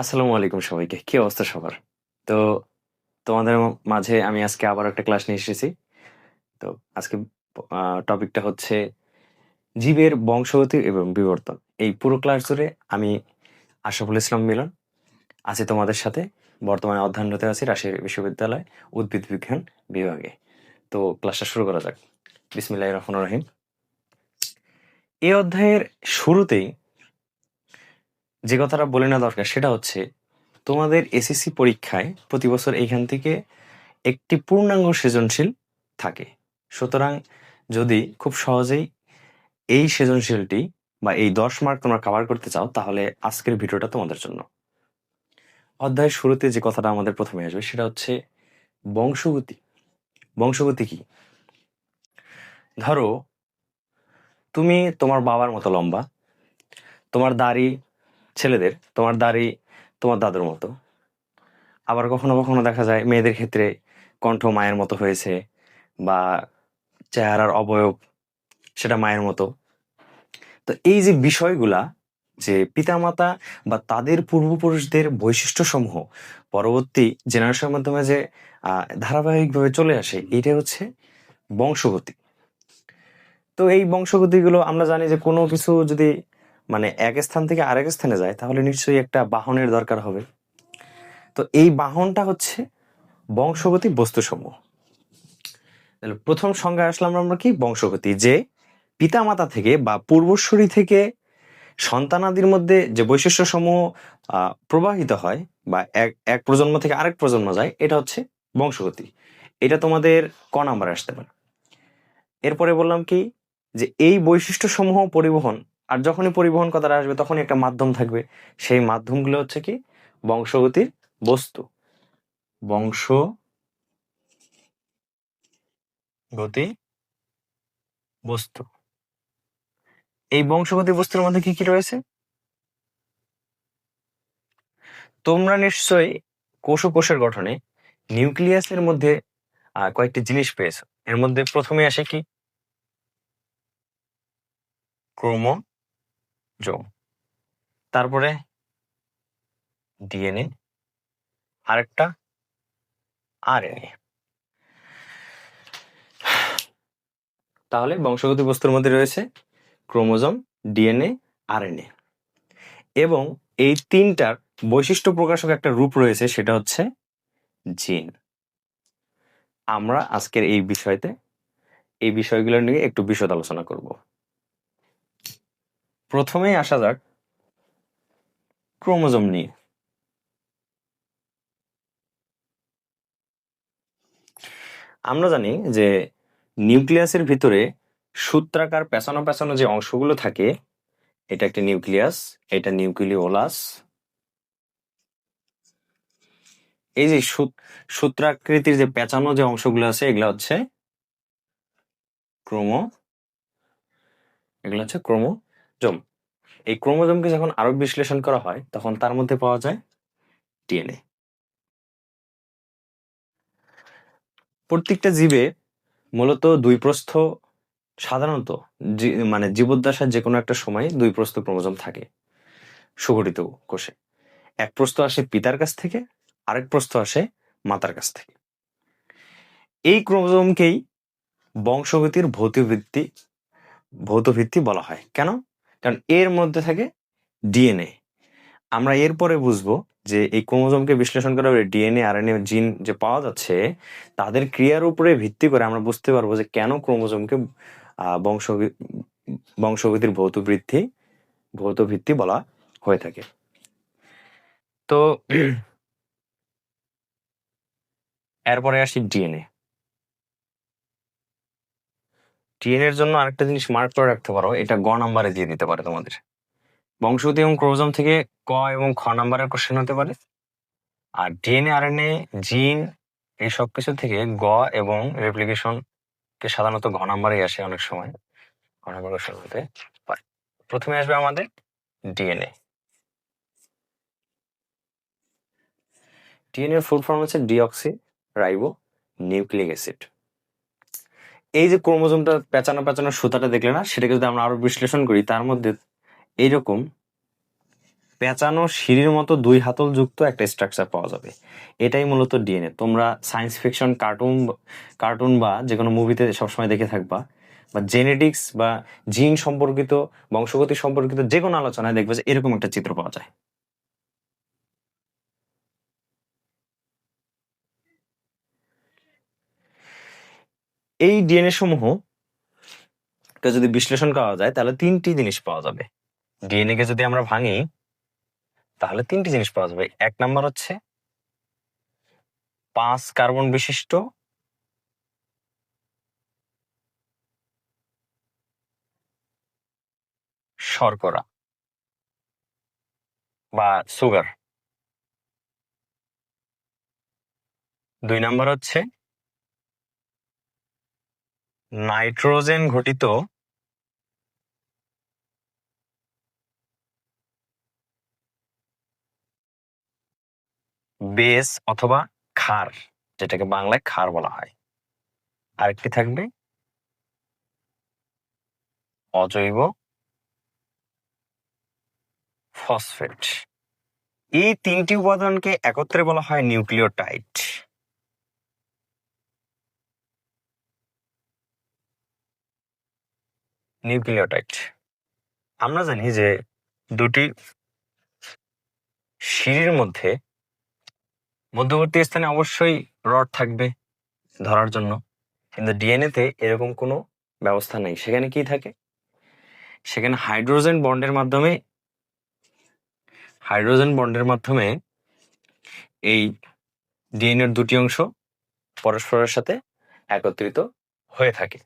আসসালামু আলাইকুম সবাইকে। কি অবস্থা সবার? তো তোমাদের মাঝে আমি আজকে আবার একটা ক্লাস নিয়ে এসেছি। তো আজকে টপিকটা হচ্ছে জীবের বংশগতি এবং বিবর্তন। এই পুরো ক্লাস জুড়ে আমি আশরাফুল ইসলাম মিলন আছি তোমাদের সাথে। বর্তমানে অধ্যয়নরত আছি রাজশাহী বিশ্ববিদ্যালয় উদ্ভিদ বিজ্ঞান বিভাগে। তো ক্লাসটা শুরু করা যাক। বিসমিল্লাহ রহমান রহিম। এই অধ্যায়ের শুরুতেই যে কথাটা বলে নেওয়া দরকার সেটা হচ্ছে, তোমাদের এসএসসি পরীক্ষায় প্রতি বছর এইখান থেকে একটি পূর্ণাঙ্গ সৃজনশীল থাকে। সুতরাং যদি খুব সহজেই এই সৃজনশীলটি বা এই দশ মার্ক তোমরা কভার করতে চাও, তাহলে আজকের ভিডিওটা তোমাদের জন্য। অধ্যায়ের শুরুতে যে কথাটা আমাদের প্রথমে আসবে, সেটা হচ্ছে বংশগতি। বংশগতি কি? ধরো, তুমি তোমার বাবার মতো লম্বা, তোমার দাড়ি ছেলেদের, তোমার দাড়ি তোমার দাদুর মতো। আবার কখনো কখনো দেখা যায় মেয়েদের ক্ষেত্রে কণ্ঠ মায়ের মতো হয়েছে বা চেহারার অবয়ব সেটা মায়ের মতো। তো এই যে বিষয়গুলা, যে পিতামাতা বা তাদের পূর্বপুরুষদের বৈশিষ্ট্যসমূহ পরবর্তী জেনারেশনের মাধ্যমে যে ধারাবাহিকভাবে চলে আসে এইটা হচ্ছে বংশগতি। তো এই বংশগতিগুলো আমরা জানি যে কোনো কিছু যদি মানে এক স্থান থেকে আরেক স্থানে যায় তাহলে নিশ্চয়ই একটা বাহনের দরকার হবে। তো এই বাহনটা হচ্ছে বংশগতি বস্তুসমূহ। তাহলে প্রথম সংজ্ঞা আসলাম আমরা কি? বংশগতি। যে পিতামাতা থেকে বা পূর্বসূরি থেকে সন্তানাদির মধ্যে যে বৈশিষ্ট্যসমূহ আহ, প্রবাহিত হয় বা এক এক প্রজন্ম থেকে আরেক প্রজন্ম যায় এটা হচ্ছে বংশগতি। এটা তোমাদের ক নাম্বার আসতে পারে। এরপরে বললাম কি? যে এই বৈশিষ্ট্য সমূহ পরিবহন আর যখনই পরিবহন কথাটা আসবে, তখনই একটা মাধ্যম থাকবে। সেই মাধ্যমগুলো হচ্ছে কি? বংশগতির বস্তু। বংশ গতি বস্তু। এই বংশগতি বস্তুর মধ্যে কি কি রয়েছে? তোমরা নিশ্চয়ই কোষ ও গঠনে নিউক্লিয়াসের মধ্যে কয়েকটি জিনিস পেয়েছ। এর মধ্যে প্রথমে আসে কি? ক্রোমোজোম তারপরে ডিএনএ, আরেকটা আরএনএ। তাহলে বংশগতি বস্তুর মধ্যে রয়েছে ক্রোমোজম, ডিএনএ, আরএনএ। এবং এই তিনটার বৈশিষ্ট্য প্রকাশক একটা রূপ রয়েছে, সেটা হচ্ছে জিন। আমরা আজকের এই বিষয়তে, এই বিষয়গুলো নিয়ে একটু বিশদ আলোচনা করব। প্রথমেই আসা যাক ক্রোমোজোম নিয়ে। আমরা জানি যে নিউক্লিয়াসের ভিতরে সূত্রাকার পেছানো পেছানো যে অংশগুলো থাকে, এটা একটা নিউক্লিয়াস, এটা নিউক্লিওলাস। এই যে সূত- সূত্রাকৃতির যে পেঁচানো যে অংশগুলো আছে, এগুলো হচ্ছে ক্রোমো, এগুলো হচ্ছে ক্রোমোজোম। এই ক্রোমোজোমকে যখন আরও বিশ্লেষণ করা হয়, তখন তার মধ্যে পাওয়া যায় ডিএনএ। প্রত্যেকটা জীবে মূলত দুই প্রস্থ, সাধারণত মানে জীবদ্দশার যে কোনো একটা সময় দুই প্রস্থ ক্রোমোজোম থাকে সুগঠিত কোষে। এক প্রস্থ আসে পিতার কাছ থেকে, আরেক প্রস্থ আসে মাতার কাছ থেকে। এই ক্রোমোজোমকেই বংশগতির ভৌতভিত্তি ভৌতভিত্তি বলা হয়। কেন? কারণ এর মধ্যে থাকে ডিএনএ। আমরা এরপরে বুঝব যে এই ক্রোমোজোমকে বিশ্লেষণ করা ডিএনএ, আরএনএ জিন যে পাওয়া যাচ্ছে, তাদের ক্রিয়ার উপরে ভিত্তি করে আমরা বুঝতে পারব যে কেন ক্রোমোজোমকে বংশ বংশগতির ভৌত বৃদ্ধি, ভৌত ভিত্তি বলা হয়ে থাকে। তো, এরপরে আসি ডিএনএ। ডিএনএ এর জন্য আরেকটা জিনিস মার্ক করে রাখতে পারো, এটা গ নাম্বারে দিয়ে দিতে পারে তোমাদের। বংশগতি এবং ক্রোমোজোম থেকে ক এবং খ নাম্বারের কোশ্চেন হতে পারে। আর ডিএনএ আরএনএ জিন এই সব কিছু থেকে গ এবং রেপ্লিকেশন কে সাধারণত ঘ নাম্বারেই আসে অনেক সময়। ঘ নাম্বার কোশ্চেন হতে পারে। প্রথমে আসবে আমাদের ডিএনএ ডিএনএ ফুল ফর্ম হচ্ছে ডিঅক্সি রাইবো নিউক্লিক অ্যাসিড এই যে ক্রোমোজোমটা পেঁচানো পেঁচানো সুতাটা দেখলে না, সেটাকে যদি আমরা আরও বিশ্লেষণ করি, তার মধ্যে এইরকম পেঁচানো সিঁড়ির মতো দুই হাতল যুক্ত একটা স্ট্রাকচার পাওয়া যাবে। এটাই মূলত ডিএনএ তোমরা সায়েন্স ফিকশন কার্টুন কার্টুন বা যে কোনো মুভিতে সবসময় দেখে থাকবা, বা জেনেটিক্স বা জিন সম্পর্কিত, বংশগতি সম্পর্কিত যে কোনো আলোচনায় দেখবে যে এরকম একটা চিত্র পাওয়া যায়। এই ডিএনএ সমূহ যদি বিশ্লেষণ করা যায়, তাহলে তিনটি জিনিস পাওয়া যাবে। ডিএনএ কে যদি আমরা ভাঙি, তাহলে তিনটি জিনিস পাওয়া যাবে। এক নাম্বার হচ্ছে পাঁচ কার্বন বিশিষ্ট শর্করা বা সুগার দুই নাম্বার হচ্ছে নাইট্রোজেন ঘটিত বেস অথবা ক্ষার, যেটাকে বাংলায় ক্ষার বলা হয়। আরেকটি থাকবে অজৈব ফসফেট। এই তিনটি উপাদানকে একত্রে বলা হয় নিউক্লিওটাইড। নিউক্লিওটাইড। আমরা জানি যে দুটি সিঁড়ির মধ্যে মধ্যবর্তী স্থানে অবশ্যই রড থাকবে ধরার জন্য, কিন্তু ডিএনএ তে এরকম কোনো ব্যবস্থা নেই। সেখানে কি থাকে? সেখানে হাইড্রোজেন বন্ডের মাধ্যমে, হাইড্রোজেন বন্ডের মাধ্যমে এই ডিএনএর দুটি অংশ পরস্পরের সাথে একত্রিত হয়ে থাকে।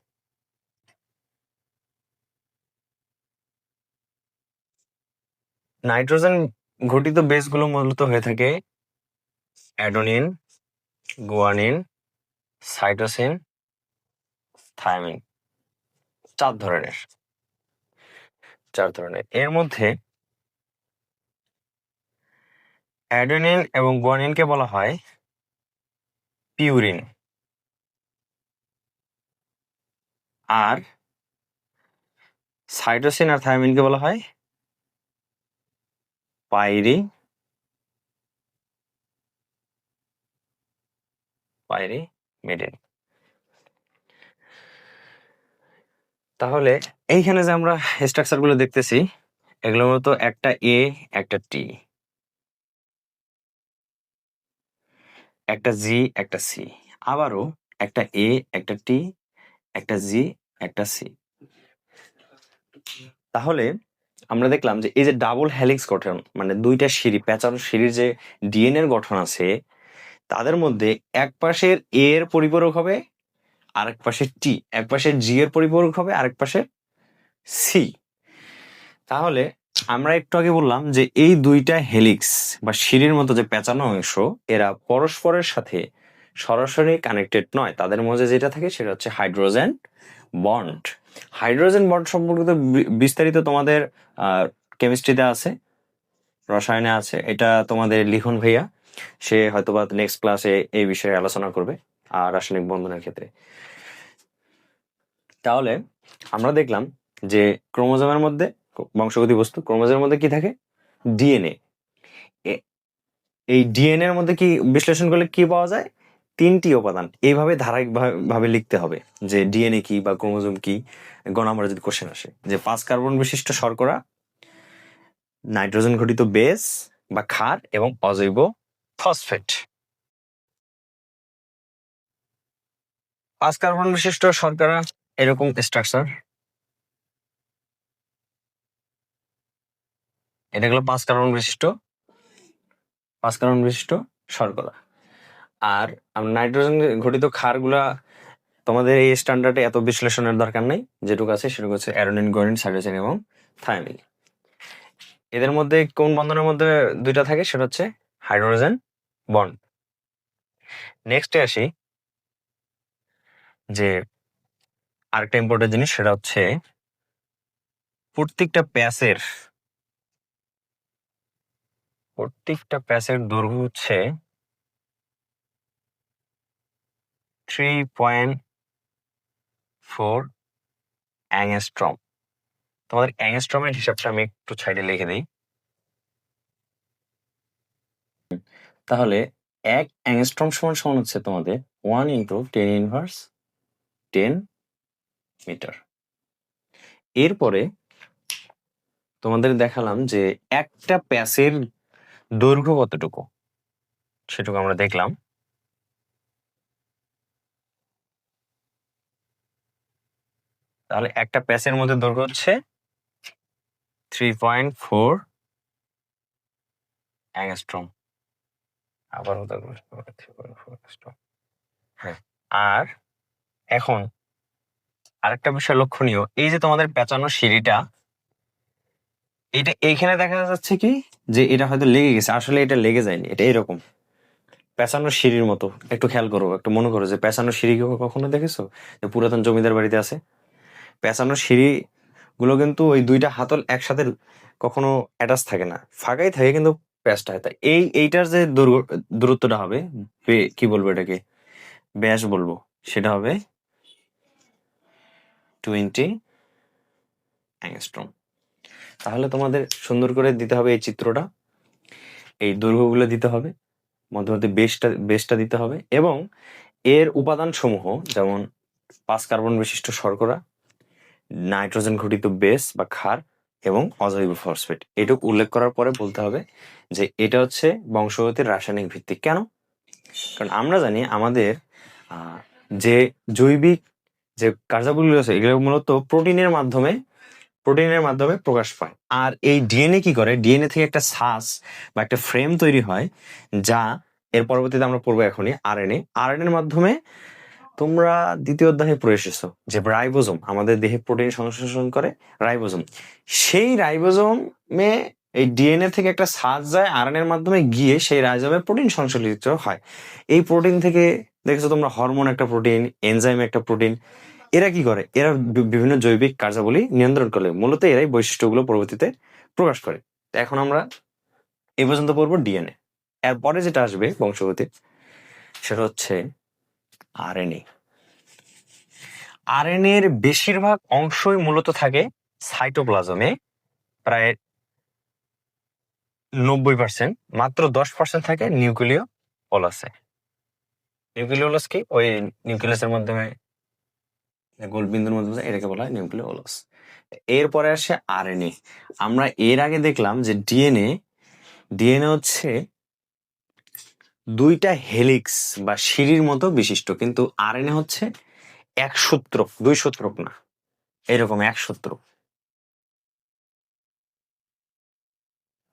নাইট্রোজেন ঘটিত বেসগুলো মূলত হয়ে থাকে অ্যাডোনিন, গুয়ানিন, সাইটোসিন থায়ামিন চার ধরনের। চার ধরনের। এর মধ্যে অ্যাডোনিন এবং গুয়ানিনকে বলা হয় পিউরিন। আর সাইটোসিন আর থায়ামিনকে বলা হয় পাইরি পাইরি মিডিন তাহলে এইখানে যে আমরা স্ট্রাকচারগুলো দেখতেছি, এগুলো মূলত একটা এ একটা টি একটা জি একটা সি আবারও একটা এ একটা টি একটা জি একটা সি তাহলে আমরা দেখলাম যে এই যে ডাবল হ্যালিক্স গঠন মানে দুইটা সিঁড়ি প্যাঁচানো সিঁড়ির যে ডিএনএর গঠন আছে, তাদের মধ্যে এক পাশের এ এর পরিপূরক হবে, আরেক পাশে টি এক পাশে জি এর পরিপূরক হবে, আরেক পাশে সি তাহলে আমরা একটু আগে বললাম যে এই দুইটা হেলিক্স বা সিঁড়ির মতো যে পেঁচানো অংশ, এরা পরস্পরের সাথে সরাসরি কানেক্টেড নয়। তাদের মধ্যে যেটা থাকে সেটা হচ্ছে হাইড্রোজেন বন্ড হাইড্রোজেন বন্ড সম্পর্কিত বিস্তারিত তোমাদের কেমিস্ট্রিতে আছে, রসায়নে আছে, এটা তোমাদের লিখন ভাইয়া। সে হয়তোবা নেক্সট ক্লাসে এই বিষয়ে আলোচনা করবে আর রাসায়নিক বন্ধনের ক্ষেত্রে। তাহলে আমরা দেখলাম যে ক্রোমোজোমের মধ্যে, বংশগতি বস্তু, ক্রোমোজোমের মধ্যে কি থাকে? ডিএনএ এই ডিএনএ এর মধ্যে কি বিশ্লেষণ করলে কি পাওয়া যায়? তিনটি উপাদান। এইভাবে ধারাবাহিক ভাবে লিখতে হবে যে ডিএনএ কি বা ক্রোমোজোম কি গ যদি কোশ্চেন আসে। যে পাঁচ কার্বন বিশিষ্ট শর্করা, নাইট্রোজেন ঘটিত বেস বা ক্ষার এবং অজৈব ফসফেট। পাঁচ কার্বন বিশিষ্ট শর্করা, এরকম স্ট্রাকচার এটা হলো পাঁচ কার্বন বিশিষ্ট, পাঁচ কার্বন বিশিষ্ট শর্করা। আর নাইট্রোজেন ঘটিত ক্ষারগুলা তোমাদের এই স্ট্যান্ডার্ডে এত বিশ্লেষণের দরকার নেই। যেটুকু আছে সেটুকু হচ্ছে অ্যারোনিন, গোরিন সাইডোজেন এবং থায়ামিন। এদের মধ্যে কোন বন্ধনের মধ্যে দুইটা থাকে সেটা হচ্ছে হাইড্রোজেন বন্ড। নেক্সটে আসি যে আরেকটা ইম্পর্টেন্ট জিনিস সেটা হচ্ছে প্রত্যেকটা প্যাসের প্রত্যেকটা প্যাসের দৈর্ঘ্য হচ্ছে থ্রি পয়েন্ট ফোর অ্যাংস্ট্রম তোমাদের অ্যাংস্ট্রমের হিসাবটা আমি একটু সাইডে লিখে দিই। তাহলে এক অ্যাংস্ট্রম সমান সমান হচ্ছে তোমাদের one into ten inverse ten metre এরপরে তোমাদের দেখালাম যে একটা প্যাসের দৈর্ঘ্য কতটুকু? সেটুকু আমরা দেখলাম। তাহলে একটা প্যাসের মধ্যে দৈর্ঘ্য হচ্ছে থ্রি পয়েন্ট ফোর অ্যাংস্ট্রম হ্যাঁ আর এখন আরেকটা বিষয় লক্ষণীয়, এই যে তোমাদের পেঁচানো সিঁড়িটা, এটা এইখানে দেখা যাচ্ছে কি যে এটা হয়তো লেগে গেছে, আসলে এটা লেগে যায়নি, এটা এরকম। পেঁচানো সিঁড়ির মতো, একটু খেয়াল করো, একটু মনে করো যে পেঁচানো সিঁড়ি কখনো দেখেছ? যে পুরাতন জমিদার বাড়িতে আছে? পেঁচানো সিঁড়িগুলো কিন্তু ওই দুইটা হাতল একসাথে কখনো অ্যাটাচ থাকে না। ফাঁকাই থাকে কিন্তু প্যাচটা হয় এই, এইটার যে দূর- দূরত্বটা হবে কি বলব এটাকে? ব্যাস বলব। সেটা হবে টোয়েন্টি অ্যাংস্ট্রম তাহলে তোমাদের সুন্দর করে দিতে হবে এই চিত্রটা। এই দৈর্ঘ্যগুলো দিতে হবে। মধ্যে বেশটা বেসটা দিতে হবে এবং এর উপাদান সমূহ যেমন পাঁচ কার্বন বিশিষ্ট শর্করা নাইট্রোজেন ঘটিত বেস বা ক্ষার এবং অজৈব ফসফেট। এটুকু উল্লেখ করার পরে বলতে হবে যে এটা হচ্ছে বংশগতির রাসায়নিক ভিত্তি। কেন? কারণ আমরা জানি আমাদের যে জৈবিক যে কার্যাবলী আছে, এগুলো মূলত প্রোটিনের মাধ্যমে প্রোটিনের মাধ্যমে প্রকাশ পায়। আর এই ডিএনএ কি করে? ডিএনএ থেকে একটা শ্বাস বা একটা ফ্রেম তৈরি হয় যা এর পরবর্তীতে আমরা পড়ব এখনই আরএনএ। আরএনএর মাধ্যমে তোমরা দ্বিতীয় অধ্যায়ে পড়ে যে রাইবোজোম, আমাদের দেহে প্রোটিন সংশ্লেষণ করে রাইবোজোম। সেই রাইবোজোমে এই ডিএনএ থেকে একটা সাজ যায় আরএনএর মাধ্যমে গিয়ে সেই রাইবোজোমে প্রোটিন সংশ্লেষিত হয়। এই প্রোটিন থেকে দেখেছ তোমরা হরমোন একটা প্রোটিন, এনজাইম একটা প্রোটিন। এরা কি করে? এরা বিভিন্ন জৈবিক কার্যাবলী নিয়ন্ত্রণ করে। মূলত এরাই বৈশিষ্ট্যগুলো পরবর্তীতে প্রকাশ করে। এখন আমরা এ পর্যন্ত পড়ব ডিএনএ। এরপরে যেটা আসবে বংশগতি সেটা হচ্ছে আরএনএ। আরএনএ এর বেশিরভাগ অংশই মূলত থাকে সাইটোপ্লাজমে, প্রায় নব্বই পার্সেন্ট মাত্র দশ পার্সেন্ট থাকে নিউক্লিয় পলাসে নিউক্লিওলাস কি? ওই নিউক্লিয়াসের মাধ্যমে গোলবিন্দুর মধ্যে এটাকে বলা হয় নিউক্লিওলাস। এরপরে আসে আরএনএ। আমরা এর আগে দেখলাম যে ডিএনএ ডিএনএ হচ্ছে দুইটা হেলিক্স বা সিঁড়ির মতো বিশিষ্ট, কিন্তু আরএনএ হচ্ছে এক সূত্র দুই সূত্রক না, এরকম এক সূত্র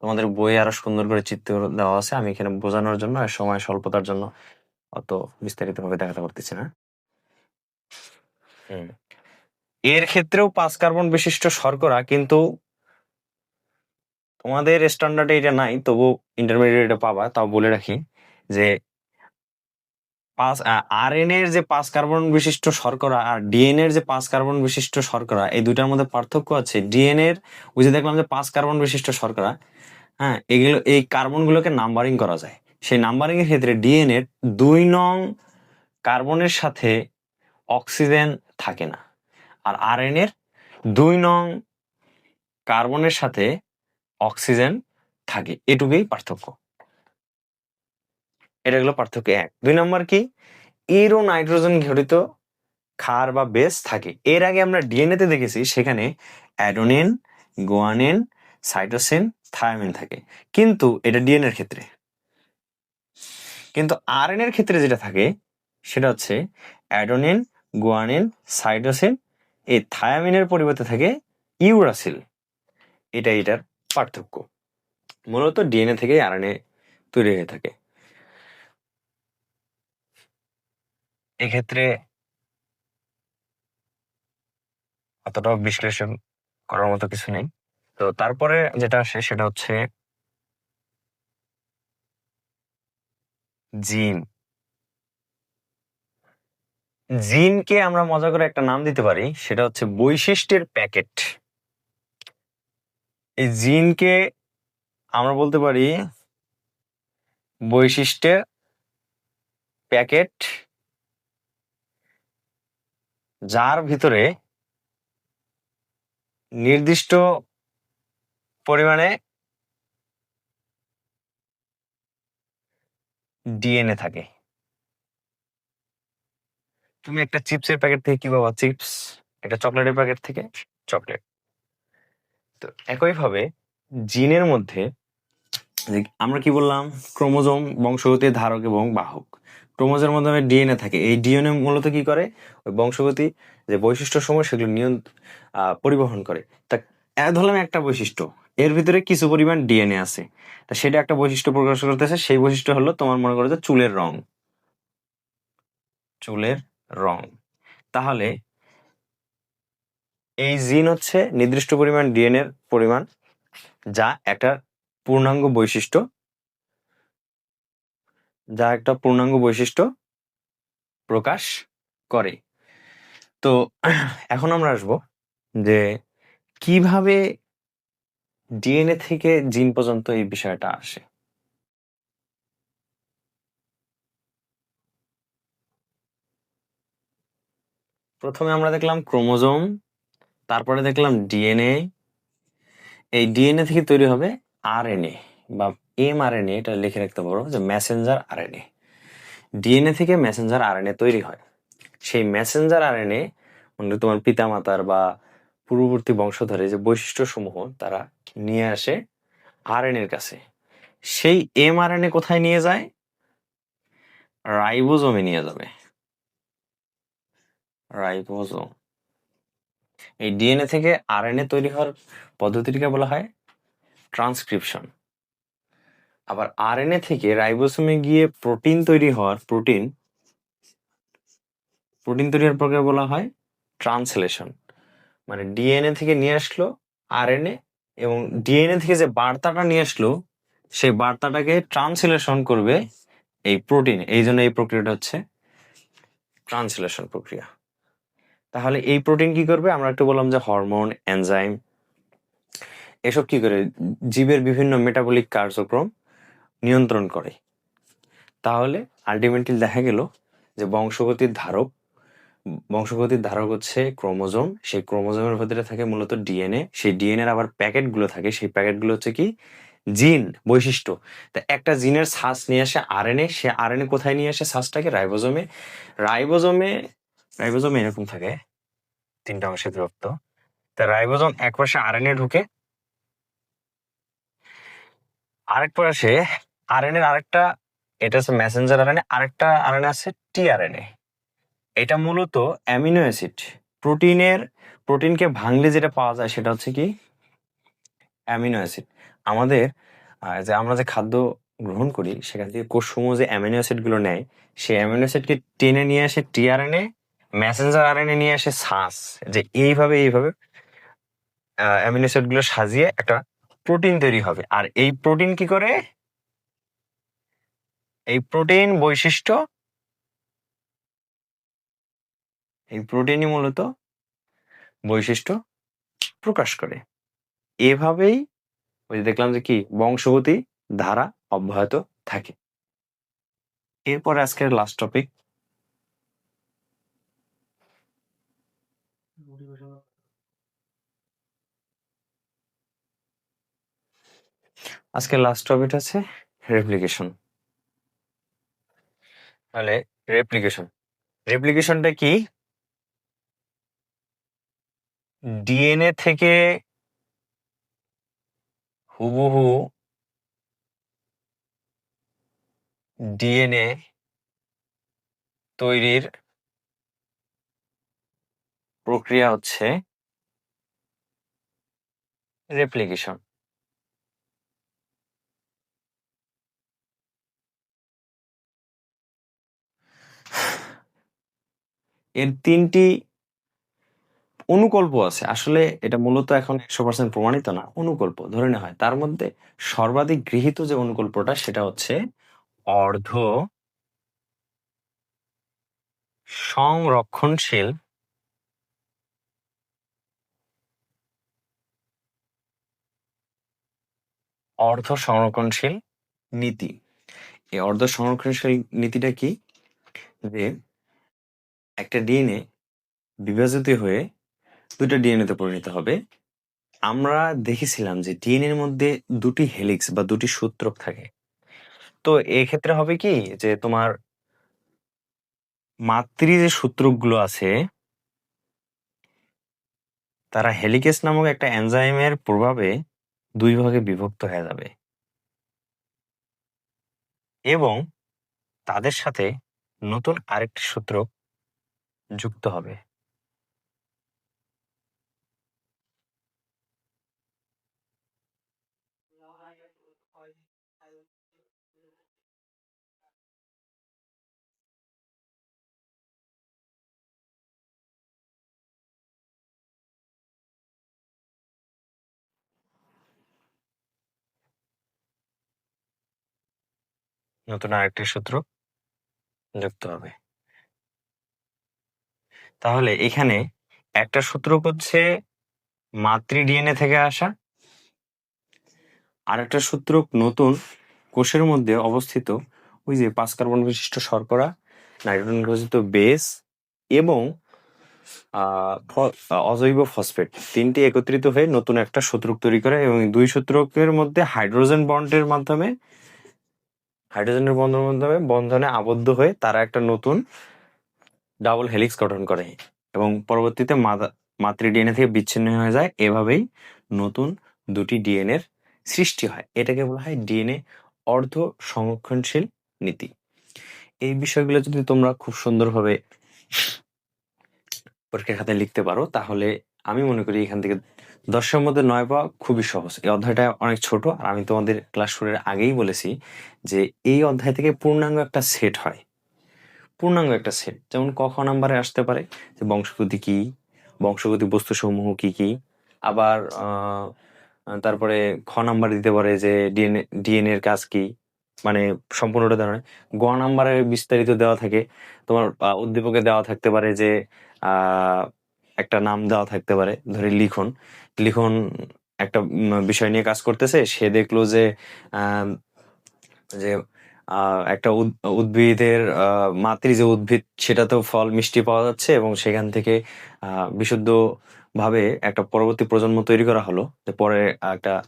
তোমাদের বই আরও সুন্দর করে চিত্র দেওয়া আছে, আমি এখানে বোঝানোর জন্য আর সময় স্বল্পতার জন্য অত বিস্তারিত ভাবে দেখাতে পারতেছি না। এর ক্ষেত্রেও পাঁচ কার্বন বিশিষ্ট শর্করা, কিন্তু তোমাদের স্ট্যান্ডার্ডে এটা নাই তবু ইন্টারমিডিয়েটে পাবা, তাও বলে রাখি। যে পাঁচ আরএন এর যে পাঁচ কার্বন বিশিষ্ট শর্করা আর ডিএনএ এর যে পাঁচ কার্বন বিশিষ্ট শর্করা, এই দুইটার মধ্যে পার্থক্য আছে। ডিএনএ এর, ওই যে দেখলাম যে পাঁচ কার্বন বিশিষ্ট শর্করা হ্যাঁ এগুলো, এই কার্বন গুলোকে নাম্বারিং করা যায়। সেই নাম্বারিং এর ক্ষেত্রে ডিএনএ এর দুই নং কার্বনের সাথে অক্সিজেন থাকে না। আর আরএন এর দুই নং কার্বনের সাথে অক্সিজেন থাকে। এটুকুই পার্থক্য। এটা হলো পার্থক্য এক। দুই নম্বর কি? এরও নাইট্রোজেন ঘটিত ক্ষার বা বেস থাকে। এর আগে আমরা ডিএনএ তে দেখেছি সেখানে অ্যাডোনিন, গোয়ানিন, সাইটোসিন, থায়ামিন থাকে। কিন্তু এটা ডিএনএর ক্ষেত্রে। কিন্তু আরএন এর ক্ষেত্রে যেটা থাকে, সেটা হচ্ছে অ্যাডোনিন, গোয়ানিন, সাইটোসিন, এই থায়ামিনের পরিবর্তে থাকে ইউরাসিল। এটা এটার পার্থক্য। মূলত ডিএনএ থেকে আরএনএ তৈরি হয়ে থাকে। এক্ষেত্রে অতটাও বিশ্লেষণ করার মতো কিছু নেই। তো তারপরে যেটা আসে সেটা হচ্ছে জিন। জিনকে আমরা মজা করে একটা নাম দিতে পারি, সেটা হচ্ছে বৈশিষ্ট্যের প্যাকেট। এই জিনকে আমরা বলতে পারি বৈশিষ্ট্যের প্যাকেট। যার ভিতরে নির্দিষ্ট পরিমাণে ডিএনএ থাকে। তুমি একটা চিপসের প্যাকেট থেকে কি পাবা? চিপস, একটা চকলেটের প্যাকেট থেকে চকলেট। তো একইভাবে জিনের মধ্যে আমরা কি বললাম? ক্রোমোজোম বংশগতির ধারক এবং বাহক। ক্রোমোজোমের মাধ্যমে ডিএনএ থাকে। এই ডিএনএ মূলত কি করে? ওই বংশগতি যে বৈশিষ্ট্য সমূহ সেগুলো নিয়ন্ত আহ, পরিবহন করে। তা ধরলাম একটা বৈশিষ্ট্য। এর ভিতরে কিছু পরিমাণ ডিএনএ আছে। তা সেটা একটা বৈশিষ্ট্য প্রকাশ করতেছে। সেই বৈশিষ্ট্য হলো তোমার মনে করো যে চুলের রং। চুলের রং। তাহলে এই জিন হচ্ছে নির্দিষ্ট পরিমাণ ডিএনএ এর পরিমাণ যা একটা পূর্ণাঙ্গ বৈশিষ্ট্য যা একটা পূর্ণাঙ্গ বৈশিষ্ট্য প্রকাশ করে। তো এখন আমরা আসব যে কীভাবে ডিএনএ থেকে জিন পর্যন্ত এই বিষয়টা আসে। প্রথমে আমরা দেখলাম ক্রোমোজোম, তারপরে দেখলাম ডিএনএ। এই ডিএনএ থেকে তৈরি হবে আরএনএ বা এম আরএনএ এটা লিখে রাখতে পারো যে মেসেঞ্জার আরএনএ ডিএনএ থেকে মেসেঞ্জার আর আরএনএ তৈরি হয়। সেই মেসেঞ্জার আরএনএ মানে তোমার পিতামাতার বা পূর্ববর্তী বংশধরে যে বৈশিষ্ট্য সমূহ তারা নিয়ে আসে আরএনএ এর কাছে। সেই এম আরএনএ কোথায় নিয়ে যায়? রাইবোজোমে নিয়ে যাবে। রাইবোজোম। এই ডিএনএ থেকে আরএনএ তৈরি হওয়ার পদ্ধতিটিকে বলা হয় ট্রান্সক্রিপশন আবার আরএনএ থেকে রাইবোসোমে গিয়ে প্রোটিন তৈরি হওয়ার প্রোটিন প্রোটিন তৈরি হওয়ার প্রক্রিয়া বলা হয় ট্রান্সলেশন। মানে ডিএনএ থেকে নিয়ে আসলো আরএনএ এবং ডিএনএ থেকে যে বার্তাটা নিয়ে আসলো, সেই বার্তাটাকে ট্রান্সলেশন করবে এই প্রোটিন। এই জন্য এই প্রক্রিয়াটা হচ্ছে ট্রান্সলেশন প্রক্রিয়া। তাহলে এই প্রোটিন কি করবে? আমরা একটু বললাম যে হরমোন, এনজাইম, এসব কি করে? জীবের বিভিন্ন মেটাবলিক কার্যক্রম নিয়ন্ত্রণ করে। তাহলে আলটিমেটলি দেখা গেল যে বংশগতির ধারক বংশগতির ধারক হচ্ছে ক্রোমোজোম। সেই ক্রোমোজোমের ভিতরে থাকে মূলত ডিএনএ। সেই ডিএনএ আবার প্যাকেটগুলো থাকে। সেই প্যাকেটগুলো হচ্ছে কি? জিন বৈশিষ্ট্য। তা একটা জিনের শ্বাস নিয়ে আসে আরএনএ। সে আরএনএ কোথায় নিয়ে আসে শ্বাসটাকে? রাইবোজোমে। রাইবোজোমে রাইবোজোমে এরকম থাকে। তিনটা অংশে বিভক্ত। তা রাইবোজোম এক পাশে আরএনএ ঢুকে, আরেক পাশে আরএনএ আরেকটা, এটা হচ্ছে মেসেঞ্জার আরএনএ, আরেকটা আরএনএ আছে টিআরএনএ। এটা মূলত অ্যামিনো অ্যাসিড, প্রোটিনের, প্রোটিনকে ভাঙলে যেটা পাওয়া যায় সেটা হচ্ছে কি? Amino acid. আমাদের যে আমরা যে খাদ্য গ্রহণ করি, সেখান থেকে কোষসমূহ যে অ্যামিনো অ্যাসিডগুলো নেয়, সেই অ্যামিনো অ্যাসিডকে টেনে নিয়ে আসে টিআরএনএ মেসেঞ্জার আরএনএ নিয়ে আসে শ্বাস যে এইভাবে এইভাবে অ্যামিনো অ্যাসিডগুলো সাজিয়ে একটা প্রোটিন তৈরি হবে। আর এই প্রোটিন কি করে? এই প্রোটিন বৈশিষ্ট্য? এই প্রোটিনই মূলত বৈশিষ্ট্য প্রকাশ করে। এভাবেই ওই দেখলাম যে কি, বংশগতি ধারা অব্যাহত থাকে। এরপর আজকের লাস্ট টপিক আজকের লাস্ট টপিক আছে রেপ্লিকেশন তাহলে রেপ্লিকেশন রেপ্লিকেশনটা কি? ডিএনএ থেকে হুবহু ডিএনএ তৈরির প্রক্রিয়া হচ্ছে রেপ্লিকেশন এর তিনটি অনুকল্প আছে। আসলে এটা মূলত এখন একশো পার্সেন্ট প্রমাণিত না, অনুকল্প। ধরে নেওয়া হয়, তার মধ্যে সর্বাধিক গৃহীত যে অনুকল্পটা, সেটা হচ্ছে অর্ধ সংরক্ষণশীল অর্ধ সংরক্ষণশীল নীতি। এই অর্ধ সংরক্ষণশীল নীতিটা কি? যে একটা ডিএনএ বিভাজিত হয়ে দুটো ডিএনএ তে পরিণত হবে। আমরা দেখেছিলাম যে ডিএনএর মধ্যে দুটি হেলিক্স বা দুটি সূত্রক থাকে। তো এক্ষেত্রে হবে কি যে তোমার মাতৃ যে সূত্রকগুলো আছে, তারা হেলিকেস নামক একটা এনজাইমের প্রভাবে দুই ভাগে বিভক্ত হয়ে যাবে। এবং তাদের সাথে নতুন আরেকটি সূত্র যুক্ত হবে। নতুন আরেকটি সূত্র যুক্ত হবে। তাহলে এখানে একটা সূত্র হচ্ছে মাতৃ ডিএনএ থেকে আসা। আর একটা সূত্র নতুন কোষের মধ্যে অবস্থিত, ওই যে পাঁচ কার্বন বিশিষ্ট শর্করা, নাইট্রোজেন গ্রসিত বেস এবং অজৈব ফসফেট। তিনটি একত্রিত হয়ে নতুন একটা সূত্রক তৈরি করে এবং দুই সূত্রকের মধ্যে হাইড্রোজেন বন্ডের মাধ্যমে, হাইড্রোজেনের বন্ধনের মাধ্যমে বন্ধনে আবদ্ধ হয়ে তারা একটা নতুন ডাবল হেলিক্স গঠন করে এবং পরবর্তীতে মাতৃ ডিএনএ থেকে বিচ্ছিন্ন হয়ে যায়। এভাবেই নতুন দুটি ডিএনএর সৃষ্টি হয়। এটাকে বলা হয় ডিএনএ অর্ধ সংরক্ষণশীল নীতি। এই বিষয়গুলো যদি তোমরা খুব সুন্দরভাবে পরীক্ষার খাতায় লিখতে পারো, তাহলে আমি মনে করি এখান থেকে দশের মধ্যে নয় পাওয়া খুবই সহজ। এই অধ্যায়টা অনেক ছোট, আর আমি তোমাদের ক্লাস শুরুর আগেই বলেছি যে এই অধ্যায় থেকে পূর্ণাঙ্গ একটা সেট হয়। পূর্ণাঙ্গ একটা সেট যেমন ক, খ নাম্বারে আসতে পারে যে বংশগতি কি, বংশগতি বস্তুসমূহ কি কি। আবার তারপরে খ নাম্বার দিতে পারে যে ডিএনএ ডিএনএ এর কাজ কি মানে সম্পূর্ণটা নয়। গ নাম্বারে বিস্তারিত দেওয়া থাকে, তোমার উদ্দীপকে দেওয়া থাকতে পারে যে একটা নাম দেওয়া থাকতে পারে, ধরে লিখন। লিখন একটা বিষয় নিয়ে কাজ করতেছে, সে দেখল যে যে একটা উদ- উদ্ভিদের মাতৃ যে উদ্ভিদ, সেটাতেও ফল, মিষ্টি পাওয়া যাচ্ছে এবং সেখান থেকে বিশুদ্ধ ভাবে একটা পরবর্তী প্রজন্ম তৈরি করা হলো। যে পরে একটা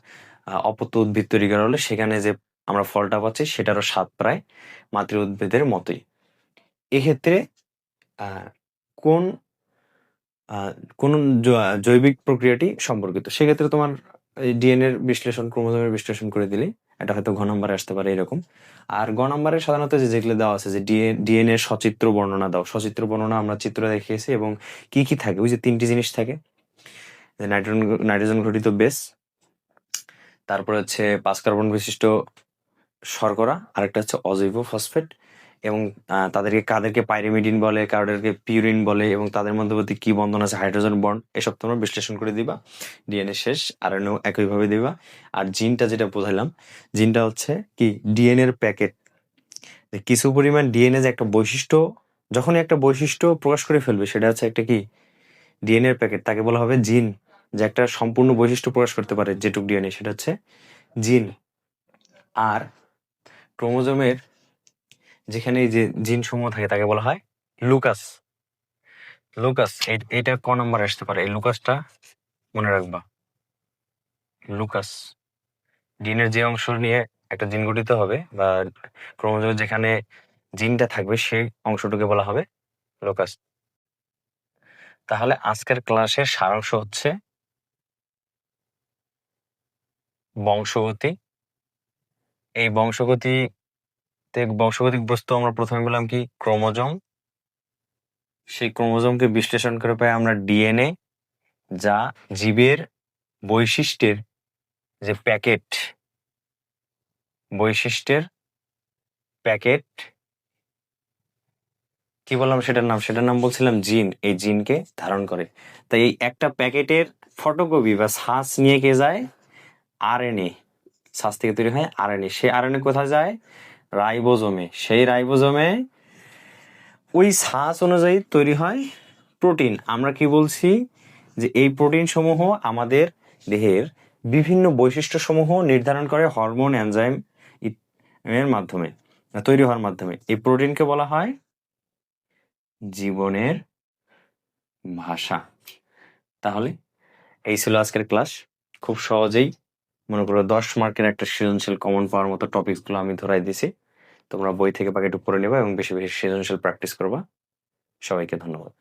অপত্য উদ্ভিদ তৈরি করা হলো। সেখানে যে আমরা ফলটা পাচ্ছি, সেটারও স্বাদ প্রায় মাতৃ উদ্ভিদের মতোই। এক্ষেত্রে কোন কোন জৈবিক প্রক্রিয়াটি সম্পর্কিত? সেক্ষেত্রে তোমার ডিএনএর বিশ্লেষণ, ক্রোমোজোমের বিশ্লেষণ করে দিলে এটা হয়তো ঘ নম্বরে আসতে পারে এরকম। আর গ নম্বরে সাধারণত যে যেগুলো দেওয়া আছে, যে ডিএনএ সচিত্র বর্ণনা দাও। সচিত্র বর্ণনা আমরা চিত্র দেখিয়েছি এবং কি কি থাকে? ওই যে তিনটি জিনিস থাকে। যে নাইট্রোজেন নাইট্রোজেন ঘটিত বেস, তারপরে হচ্ছে পাঁচ কার্বন বিশিষ্ট শর্করা, আরেকটা হচ্ছে অজৈব ফসফেট এবং তাদেরকে কাদেরকে পাইরিমিডিন বলে কাদেরকে পিউরিন বলে এবং তাদের মধ্যবর্তী কি বন্ধন আছে হাইড্রোজেন বন্ড এসব তোমরা বিশ্লেষণ করে দিবা। ডিএনএ শেষ আর একইভাবে দিবা। আর জিনটা যেটা বোঝাইলাম, জিনটা হচ্ছে কি ডিএনএ এর প্যাকেট। কিছু পরিমাণ ডিএনএ যে একটা বৈশিষ্ট্য, যখনই একটা বৈশিষ্ট্য প্রকাশ করে ফেলবে, সেটা হচ্ছে একটা কি ডিএনএ এর প্যাকেট। তাকে বলা হবে জিন, যে একটা সম্পূর্ণ বৈশিষ্ট্য প্রকাশ করতে পারে যেটুক ডিএনএ সেটা হচ্ছে জিন। আর ক্রোমোজোমের যেখানে যে জিন সমূহ থাকে তাকে বলা হয় লুকাস। লুকাস এটা ক নাম্বার আসতে পারে? এই লুকাসটা মনে রাখবা। লুকাস। জিনের যে অংশ নিয়ে একটা জিন গঠিত হবে বা ক্রোমোজোমের যেখানে জিনটা থাকবে সেই অংশটুকে বলা হবে লোকাস। তাহলে আজকের ক্লাসের সারাংশ হচ্ছে বংশগতি। এই বংশগতি বংশগতিক বস্তু আমরা প্রথমে বললাম কি? ক্রোমোজোম। সেই ক্রোমোজোমকে বিশ্লেষণ করে পাই আমরা ডিএনএ, যা জীবের বৈশিষ্ট্যের যে প্যাকেট, বৈশিষ্ট্যের প্যাকেট, কি বললাম সেটার নাম? সেটার নাম বলছিলাম জিন। এই জিনকে ধারণ করে। তাই এই একটা প্যাকেটের ফটোকপি বা শ্বাস নিয়ে কে যায়? আরএনএ। শ্বাস থেকে তৈরি হয় আরএনএ। সেই আরএনএ কোথায় যায়? রাইবোজোমে। সেই রাইবোজোমে ওই শ্বাস অনুযায়ী তৈরি হয় প্রোটিন। আমরা কি বলছি যে এই প্রোটিন সমূহ আমাদের দেহের বিভিন্ন বৈশিষ্ট্য সমূহ নির্ধারণ করে হরমোন, এনজাইম এর মাধ্যমে, তৈরি হওয়ার মাধ্যমে। এই প্রোটিনকে বলা হয় জীবনের ভাষা। তাহলে এই ছিল আজকের ক্লাস। খুব সহজেই মনে করো ১০ মার্কের একটা সৃজনশীল কমন পাওয়ার মতো টপিকগুলো আমি ধরাই দিছি। তোমরা বই থেকে বাকিটুকু পড়ে নেবা এবং বেশি, বেশি সৃজনশীল প্র্যাকটিস করবা। সবাইকে ধন্যবাদ।